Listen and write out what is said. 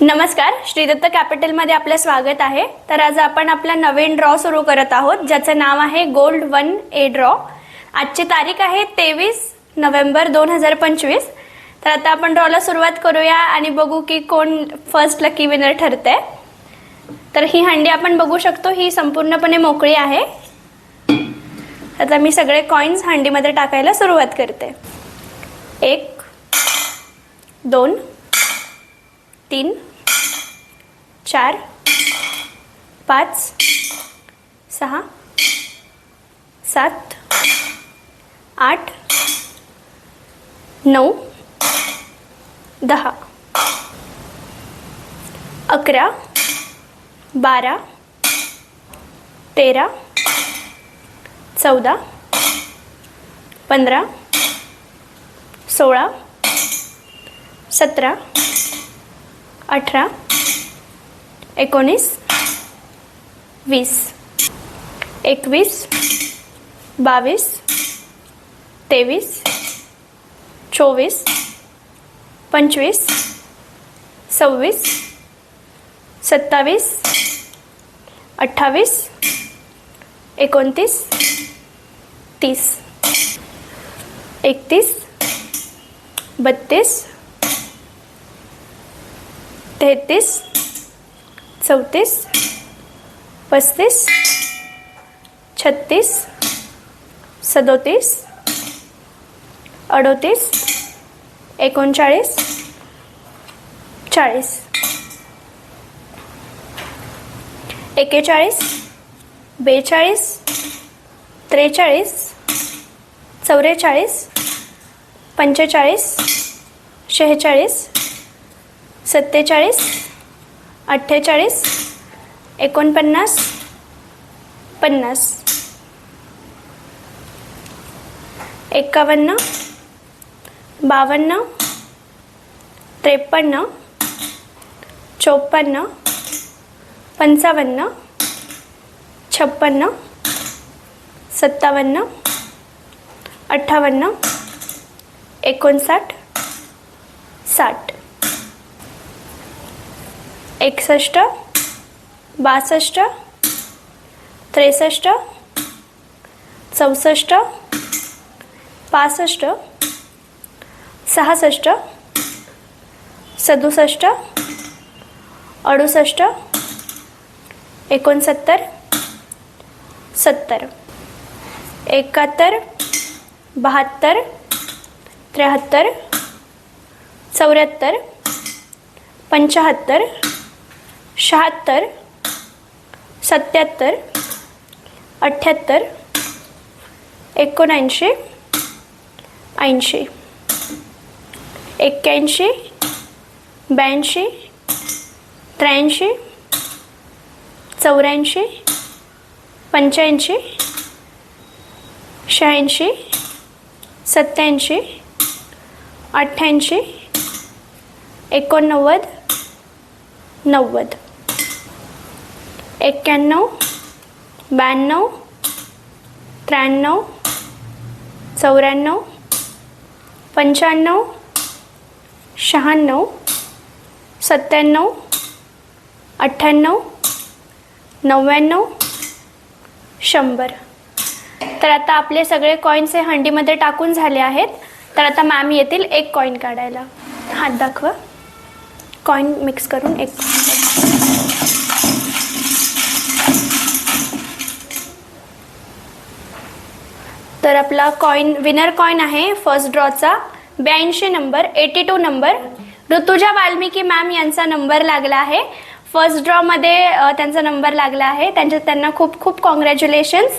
नमस्कार श्रीदत्त कॅपिटलमध्ये आपलं स्वागत आहे. तर आज आपण आपला नवीन ड्रॉ सुरू करत आहोत ज्याचं नाव आहे गोल्ड वन ए ड्रॉ आजची तारीख आहे तेवीस नोव्हेंबर दोन हजार पंचवीस. तर आता आपण ड्रॉला सुरुवात करूया आणि बघू की कोण फर्स्ट लकी विनर ठरते तर ही हंडी आपण बघू शकतो ही संपूर्णपणे मोकळी आहे. आता मी सगळे कॉईन्स हंडीमध्ये टाकायला सुरुवात करते. एक दोन तीन चार पाच सहा सात आठ नऊ दहा. अकरा बारा तेरा चौदा पंधरा सोळा सतरा अठरा एकोणीस, वीस, एकवीस, बावीस, तेवीस, चोवीस, पंचवीस, सव्वीस, सत्तावीस, अठ्ठावीस, एकोणतीस, तीस, एकतीस, बत्तीस, तेहतीस चौतीस पस्तीस छत्तीस सदोतीस अडोतीस एकोणचाळीस चाळीस. एकेचाळीस बेचाळीस त्रेचाळीस चौवेचाळीस पंचेचाळीस शेहेचाळीस सत्तेचाळीस अठ्ठेचाळीस एकोणपन्नास पन्नास. एकावन्न बावन्न त्रेपन्न चोपन्न पंचावन्न छप्पन्न सत्तावन्न अठ्ठावन्न एकोणसाठ साठ. एकसष्ट बासष्ट त्रेसष्ट चौसष्ट पासष्ट सहासष्ट सदुसष्ट अडुसष्ट एकोणसत्तर सत्तर. एकाहत्तर बहात्तर त्र्याहत्तर चौऱ्याहत्तर पंचाहत्तर शहात्तर सत्याहत्तर अठ्ठ्याहत्तर एकोणऐंशी ऐंशी एक्क्याऐंशी ब्याऐंशी त्र्याऐंशी चौऱ्याऐंशी पंच्याऐंशी शहाऐंशी सत्याऐंशी अठ्ठ्याऐंशी एकोणनव्वद नव्वद. एक्क्याण्णव ब्याण्णव त्र्याण्णव चौऱ्याण्णव पंच्याण्णव शहाण्णव सत्त्याण्णव अठ्ठ्याण्णव नव्याण्णव शंभर. तर आता आपले सगळे कॉईन्स हे हंडीमध्ये टाकून झाले आहेत. तर आता मॅम येतील एक कॉईन काढायला. हात दाखवा. कॉईन मिक्स करून एक तर आपला कॉईन विनर कॉईन आहे फर्स्ट ड्रॉचा ब्याऐंशी number eighty two number Rutuja Valmiki ma'am यांचा नंबर लागला आहे. फर्स्ट ड्रॉमध्ये त्यांचा नंबर लागला आहे. त्यांच्या त्यांना खूप खूप कॉंग्रॅच्युलेशन्स